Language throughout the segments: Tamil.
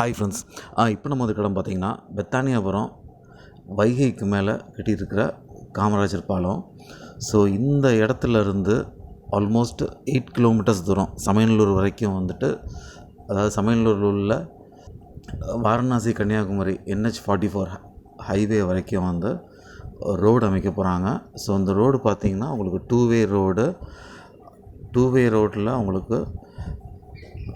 ஹாய் ஃப்ரெண்ட்ஸ் இப்போ நம்ம வந்து இடம் பெத்தானியாபுரம் வைகைக்கு மேலே கட்டியிருக்கிற காமராஜர் பாலம். ஸோ இந்த இடத்துல இருந்து ஆல்மோஸ்ட் எயிட் கிலோமீட்டர்ஸ் தூரம் சமயநல்லூர் வரைக்கும் வந்துட்டு அதாவது சமயநல்லூரில் உள்ள Varanasi Kanyakumari NH forty four highway வரைக்கும் வந்து ரோடு அமைக்க போகிறாங்க ஸோ இந்த ரோடு பார்த்திங்கன்னா உங்களுக்கு two way road two way ரோட்டில் உங்களுக்கு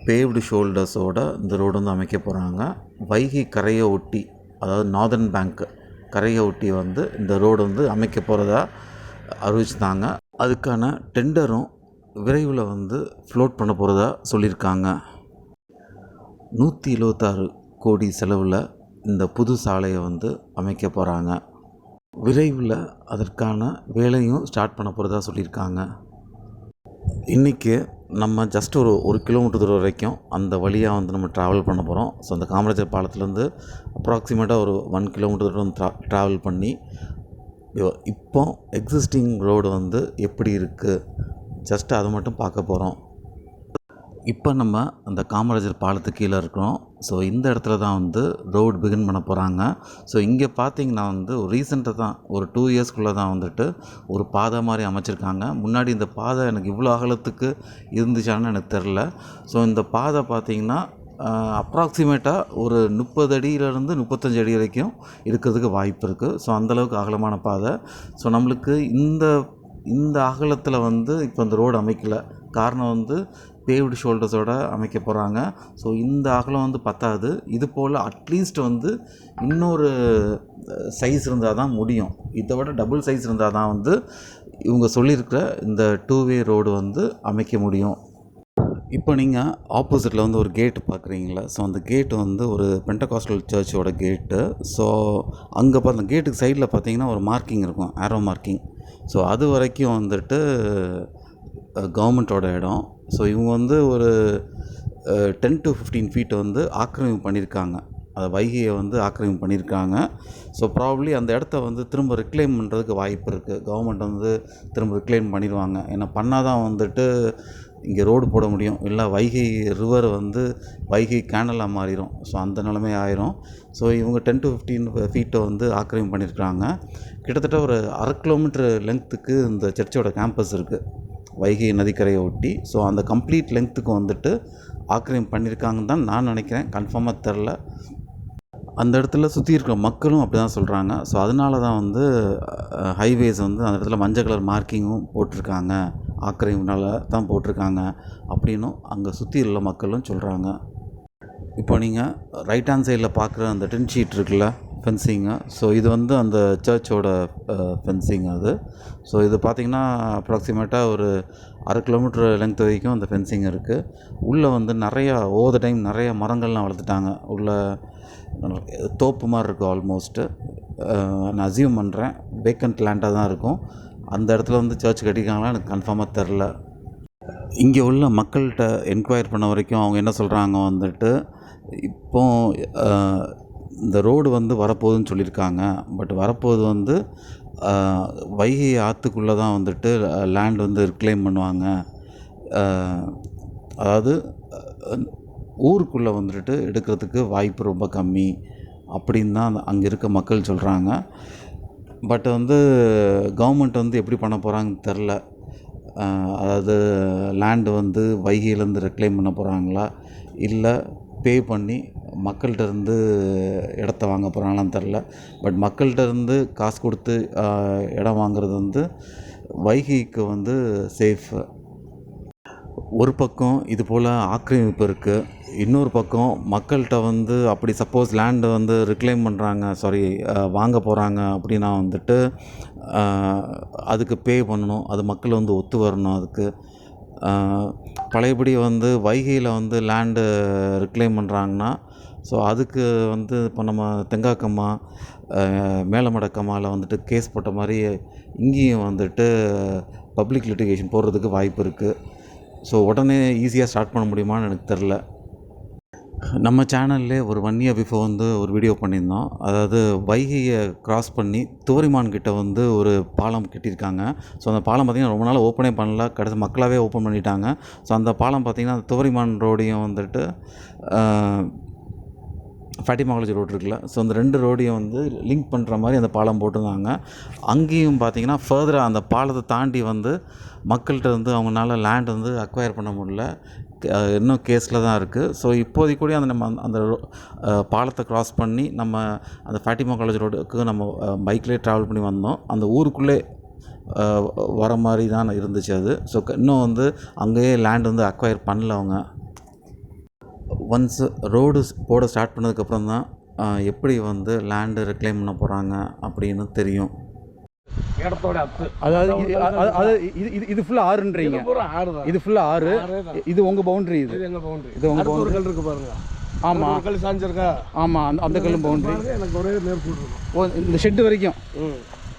பேவ்டு ஷோல்டர்ஸோட இந்த ரோடு வந்து அமைக்க போகிறாங்க வைகை கரையை ஒட்டி அதாவது நார்தர்ன் பேங்க் கரையை ஒட்டி வந்து இந்த ரோடு வந்து அமைக்க போகிறதா அறிவிச்சிட்டாங்க அதுக்கான டெண்டரும் விரைவில் வந்து ஃப்ளோட் பண்ண போகிறதா சொல்லியிருக்காங்க. நூற்றி எழுபத்தாறு கோடி செலவில் இந்த புது சாலையை வந்து அமைக்க போகிறாங்க விரைவில் அதற்கான வேலையும் ஸ்டார்ட் பண்ண போகிறதா சொல்லியிருக்காங்க. இன்றைக்கி நம்ம ஜஸ்ட் ஒரு ஒரு கிலோமீட்டர் தூரம் வரைக்கும் அந்த வழியாக வந்து நம்ம ட்ராவல் பண்ண போகிறோம் ஸோ அந்த காமராஜர் பாலத்துலேருந்து அப்ராக்சிமேட்டாக ஒரு ஒன் கிலோமீட்டர் தூரம் ட்ரா ட்ராவல் பண்ணி இப்போது இப்போ எக்ஸிஸ்டிங் ரோடு வந்து எப்படி இருக்குது ஜஸ்ட் அதை மட்டும் பார்க்க போகிறோம் இப்போ நம்ம அந்த காமராஜர் பாலத்துக்கு கீழே இருக்கிறோம். ஸோ இந்த இடத்துல தான் வந்து ரோடு பிகின் பண்ண போகிறாங்க ஸோ இங்கே பார்த்தீங்கன்னா வந்து ஒரு ரீசெண்டாக தான் ஒரு டூ இயர்ஸ்க்குள்ளே தான் வந்துட்டு ஒரு பாதை மாதிரி அமைச்சிருக்காங்க. முன்னாடி இந்த பாதை எனக்கு இவ்வளோ அகலத்துக்கு இருந்துச்சான்னு எனக்கு தெரில. ஸோ இந்த பாதை பார்த்தீங்கன்னா அப்ராக்சிமேட்டாக ஒரு முப்பது அடியிலேருந்து முப்பத்தஞ்சு அடி வரைக்கும் இருக்கிறதுக்கு வாய்ப்பு இருக்குது ஸோ அந்தளவுக்கு அகலமான பாதை. ஸோ நம்மளுக்கு இந்த இந்த அகலத்தில் வந்து இப்போ இந்த ரோடு அமைக்கலை. காரணம் வந்து பேவ்டு ஷோல்டர்ஸோட அமைக்க போகிறாங்க ஸோ இந்த அகலம் வந்து பத்தாது. இது போல் அட்லீஸ்ட் வந்து இன்னொரு சைஸ் இருந்தால் தான் முடியும். இதை விட டபுள் சைஸ் இருந்தால் தான் வந்து இவங்க சொல்லியிருக்கிற இந்த டூ வே ரோடு வந்து அமைக்க முடியும். இப்போ நீங்கள் ஆப்போசிட்டில் வந்து ஒரு கேட்டு பார்க்குறீங்களா? ஸோ அந்த கேட்டு வந்து ஒரு பெண்டகாஸ்டல் சர்ச்சோட கேட்டு ஸோ அங்கே பார்த்து கேட்டுக்கு சைடில் பார்த்தீங்கன்னா ஒரு மார்க்கிங் இருக்கும். ஆரோ மார்க்கிங் ஸோ அது வரைக்கும் வந்துட்டு கவர்மெண்ட்டோட இடம். ஸோ இவங்க வந்து ஒரு டென் டு ஃபிஃப்டீன் ஃபீட்டை வந்து ஆக்கிரமிப்பு பண்ணியிருக்காங்க அதை வைகையை வந்து ஆக்கிரமிப்பு பண்ணியிருக்காங்க ஸோ ப்ராப்ளி அந்த இடத்த வந்து திரும்ப ரிக்ளைம் பண்ணுறதுக்கு வாய்ப்பு இருக்குது கவர்மெண்ட் வந்து திரும்ப ரிக்ளைம் பண்ணிடுவாங்க ஏன்னா பண்ணால் தான் வந்துட்டு இங்கே ரோடு போட முடியும். இல்லை வைகை ரிவர் வந்து வைகை கேனலாக மாறிடும் ஸோ அந்த நிலைமை ஆயிரும். ஸோ இவங்க டென் டு ஃபிஃப்டீன் ஃபீட்டை வந்து ஆக்கிரமிப்பு பண்ணியிருக்காங்க கிட்டத்தட்ட ஒரு அரை கிலோமீட்டர் லெங்க்த்துக்கு இந்த சர்ச்சோட கேம்பஸ் இருக்குது வைகை நதிக்கரையை ஒட்டி ஸோ அந்த கம்ப்ளீட் லென்த்துக்கு வந்துட்டு ஆக்கிரமிப்பு பண்ணியிருக்காங்கன்னு தான் நான் நினைக்கிறேன். கன்ஃபார்மாக தெரில. அந்த இடத்துல சுற்றி இருக்கிற மக்களும் அப்படி தான் சொல்கிறாங்க ஸோ அதனால தான் வந்து ஹைவேஸ் வந்து அந்த இடத்துல மஞ்சள் கலர் மார்க்கிங்கும் போட்டிருக்காங்க. ஆக்கிரமிப்புனால தான் போட்டிருக்காங்க அப்படின்னும் அங்கே சுற்றி உள்ள மக்களும் சொல்கிறாங்க இப்போ நீங்கள் ரைட் ஹேண்ட் சைடில் பார்க்குற அந்த டென் ஷீட் இருக்குல்ல ஃபென்சிங்கு ஸோ இது வந்து அந்த சர்ச்சோட ஃபென்சிங் அது. ஸோ இது பார்த்திங்கன்னா அப்ராக்சிமேட்டாக ஒரு அரை கிலோமீட்டர் லென்த் வரைக்கும் அந்த ஃபென்சிங் இருக்குது உள்ளே வந்து நிறையா ஓவர் த டைம் நிறைய மரங்கள்லாம் வளர்த்துட்டாங்க. உள்ள தோப்பு மாதிரி இருக்கும் ஆல்மோஸ்ட்டு நான் அசியூம் பண்ணுறேன் வேக்கண்ட் லேண்டாக தான் இருக்கும். அந்த இடத்துல வந்து சர்ச் கட்டியிருக்காங்களா எனக்கு கன்ஃபார்மாக தெரில இங்கே உள்ள மக்கள்கிட்ட என்கொயர் பண்ண வரைக்கும் அவங்க என்ன சொல்கிறாங்க வந்துட்டு இப்போ இந்த ரோடு வந்து வரப்போகுதுன்னு சொல்லியிருக்காங்க. பட் வரப்போகுது வந்து வைகை ஆற்றுக்குள்ளே தான் வந்துட்டு லேண்ட் வந்து ரிக்ளைம் பண்ணுவாங்க. அதாவது ஊருக்குள்ளே வந்துட்டு எடுக்கிறதுக்கு வாய்ப்பு ரொம்ப கம்மி அப்படின்னு தான் அங்கே இருக்க மக்கள் சொல்கிறாங்க பட் வந்து கவர்மெண்ட் வந்து எப்படி பண்ண போகிறாங்கன்னு தெரில. அதாவது லேண்டு வந்து வைகையிலேருந்து ரெக்ளைம் பண்ண போகிறாங்களா இல்லை பே பண்ணி மக்கள்கிட்ட இருந்து இடத்த வாங்க போகிறாங்களான்னு தெரில பட் மக்கள்கிட்ட இருந்து காசு கொடுத்து இடம் வாங்குறது வந்து வைகைக்கு வந்து சேஃபு ஒரு பக்கம் இது போல் ஆக்கிரமிப்பு இருக்குது இன்னொரு பக்கம் மக்கள்கிட்ட வந்து அப்படி சப்போஸ் லேண்டை வந்து ரிக்ளைம் பண்ணுறாங்க சாரி வாங்க போகிறாங்க அப்படின்னா வந்துட்டு அதுக்கு பே பண்ணணும். அது மக்கள் வந்து ஒத்து வரணும் அதுக்கு. பழையபடி வந்து வைகையில் வந்து லேண்டு ரிக்ளைம் பண்ணுறாங்கன்னா ஸோ அதுக்கு வந்து இப்போ நம்ம தெங்காக்கம்மா மேலமடக்கம்மாவில் வந்துட்டு கேஸ் போட்ட மாதிரி இங்கேயும் வந்துட்டு பப்ளிக் லிட்டிகேஷன் போடுறதுக்கு வாய்ப்பு இருக்குது ஸோ உடனே ஈஸியாக ஸ்டார்ட் பண்ண முடியுமான்னு எனக்கு தெரில நம்ம சேனல்லே ஒரு ஒன் இயர் பிஃபோர் வந்து ஒரு வீடியோ பண்ணியிருந்தோம். அதாவது வைகையை கிராஸ் பண்ணி துவரிமான் கிட்ட வந்து ஒரு பாலம் கட்டியிருக்காங்க. ஸோ அந்த பாலம் பார்த்திங்கன்னா ரொம்ப நாள் ஓப்பனே பண்ணல. கடைசி மக்களாகவே ஓப்பன் பண்ணிட்டாங்க. ஸோ அந்த பாலம் பார்த்திங்கன்னா அந்த துவரிமான் ரோடையும் வந்துட்டு ஆஹ், ஃபேட்டிமா காலேஜ் ரோடு இருக்குல்ல. ஸோ அந்த ரெண்டு ரோடையும் வந்து லிங்க் பண்ணுற மாதிரி அந்த பாலம் போட்டிருந்தாங்க. அங்கேயும் பார்த்தீங்கன்னா ஃபர்தராக அந்த பாலத்தை தாண்டி வந்து மக்கள்கிட்ட வந்து அவங்களால லேண்ட் வந்து அக்வயர் பண்ண முடியல. இன்னும் கேஸில் தான் இருக்குது ஸோ இப்போதைக்கு கூட அந்த நம்ம அந்த ரோ- பாலத்தை க்ராஸ் பண்ணி நம்ம அந்த ஃபேட்டிமா காலேஜ் ரோடுக்கு நம்ம பைக்லேயே ட்ராவல் பண்ணி வந்தோம். அந்த ஊருக்குள்ளே வர மாதிரி தான் இருந்துச்சு அது. ஸோ இன்னும் வந்து அங்கேயே லேண்ட் வந்து அக்வயர் பண்ணல அவங்க. ஒன்ஸ் ரோடு போட ஸ்டார்ட் பண்ணதுக்கப்புறம் தான் எப்படி வந்து லேண்டு ரெக்ளைம் பண்ண போகிறாங்க அப்படின்னு தெரியும். இடத்தோட அத்து. அதாவது அது- இது இது ஃபுல்லாக ஆறுன்றீங்க. ஆறு தான். இது ஃபுல்லாக ஆறு. இது உங்கள் பவுண்டரி இது. இது எங்க பவுண்டரி இது உங்க அடுத்த ஒரு கல் இருக்கு பாருங்க. ஆமாம் கல் சாஞ்சிருக்கா? ஆமாம் அந்த அந்த கல்லும் பவுண்டரி எனக்கு ஒரே இருக்கும் ஓ இந்த ஷெட்டு வரைக்கும்.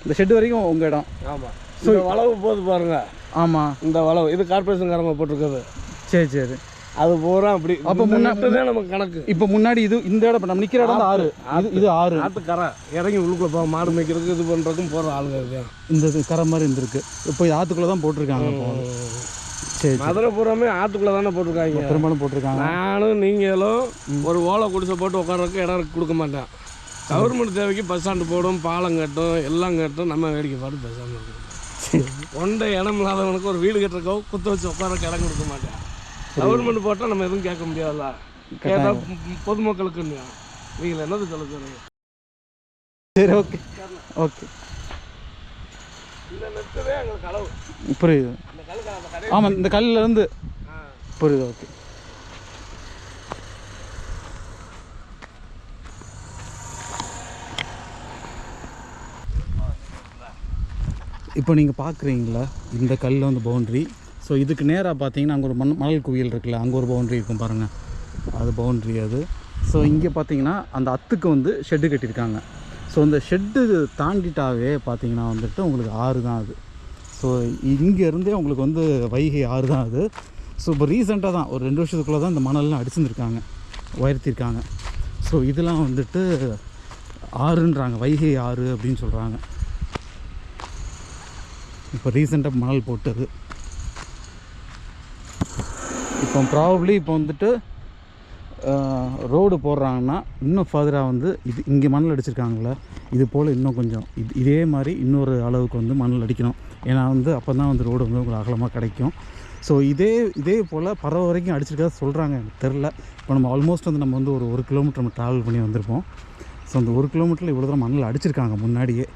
இந்த ஷெட்டு வரைக்கும் உங்கள் இடம். ஆமா. இந்த வளவு போது பாருங்க. ஆமாம் இந்த வளவு. இது கார்பரேஷன்காரங்க போட்டிருக்குது. சரி சரி. அது பூரா அப்படி அப்ப அப்போ முன்ன- முன்னாடி நமக்கு கணக்கு. இப்போ முன்னாடி இது இந்த இடம் நம்ம நிற்கிற இடம் ஆறு. இது இது ஆறு. ஆத்து கரை இறங்கி உள்ளுக்குள்ள போ மாடு மேய்க்கிறதுக்கு இது பண்றதுக்கும் போற ஆளுங்க இருக்கு இந்த இது கரை மாதிரி இருந்திருக்கு இப்போ ஆற்றுக்குள்ளே தான் போட்டிருக்காங்க சரி மதுரை பூராமே ஆத்துக்குள்ள தானே போட்டிருக்காங்க. பெரும்பாலும் போட்டிருக்காங்க. நானும் நீங்களும் ஒரு ஓலை குடிசை போட்டு உட்காரக்கு இடம் கொடுக்க மாட்டேன். கவர்மெண்ட் தேவைக்கு பஸ் ஸ்டாண்டு போடும் பாலம் கட்டும் எல்லாம் கட்டும் நம்ம வேடிக்கை பார்த்து பேசாமல் இருக்கோம் ஒன்றை இடம் இல்லாதவனுக்கு ஒரு வீடு கட்டுறக்கோ குத்த வச்சு உட்காரக்கு இடம் கொடுக்க மாட்டேன். கவர்மெண்ட் போட்டால் நம்ம எதுவும் கேட்க முடியாதுல்ல. கேட்டால் பொதுமக்களுக்கு நீங்கள் என்னது சொல்ல சொல்லுங்க சரி ஓகே. ஓகே. புரியுது. ஆமாம் இந்த ஆ. புரியுது ஓகே. இப்போ நீங்கள் பார்க்குறீங்களா இந்த கல் வந்து பவுண்ட்ரி ஸோ இதுக்கு நேராக பார்த்தீங்கன்னா அங்கே ஒரு மண் மணல் குவியல் இருக்குல்ல அங்கே ஒரு பவுண்ட்ரி இருக்கும் பாருங்கள் அது பவுண்ட்ரி அது. ஸோ இங்கே பார்த்தீங்கன்னா அந்த அத்துக்கு வந்து ஷெட்டு கட்டியிருக்காங்க. ஸோ அந்த ஷெட்டு தாண்டிட்டாவே பார்த்தீங்கன்னா வந்துட்டு உங்களுக்கு ஆறு தான் அது. ஸோ இங்கேருந்தே உங்களுக்கு வந்து வைகை ஆறு தான் அது. ஸோ இப்போ ரீசெண்டாக தான் ஒரு ரெண்டு வருஷத்துக்குள்ளே தான் இந்த மணல்லாம் அடிச்சிருந்துருக்காங்க உயர்த்திருக்காங்க. ஸோ இதெல்லாம் வந்துட்டு ஆறுன்றாங்க வைகை ஆறு அப்படின்னு சொல்கிறாங்க இப்போ ரீசெண்டாக மணல் போட்டது. இப்போ ப்ராபப்ளி இப்போ வந்துட்டு ரோடு போடுறாங்கன்னா இன்னும் ஃபர்தராக வந்து இது இங்கே மணல் அடிச்சிருக்காங்களே இது போல் இன்னும் கொஞ்சம். இது இதே மாதிரி இன்னொரு அளவுக்கு வந்து மணல் அடிக்கணும். ஏன்னா வந்து அப்போ தான் வந்து ரோடு வந்து உங்களுக்கு அகலமாக கிடைக்கும். ஸோ இதே இதே போல் பறவை வரைக்கும் அடிச்சிருக்கா சொல்கிறாங்க எனக்கு தெரில இப்போ நம்ம ஆல்மோஸ்ட் வந்து நம்ம வந்து ஒரு ஒரு கிலோமீட்டர் நம்ம ட்ராவல் பண்ணி வந்திருப்போம். ஸோ அந்த ஒரு கிலோமீட்டரில் இவ்வளோ தூரம் மணல் அடிச்சிருக்காங்க முன்னாடியே.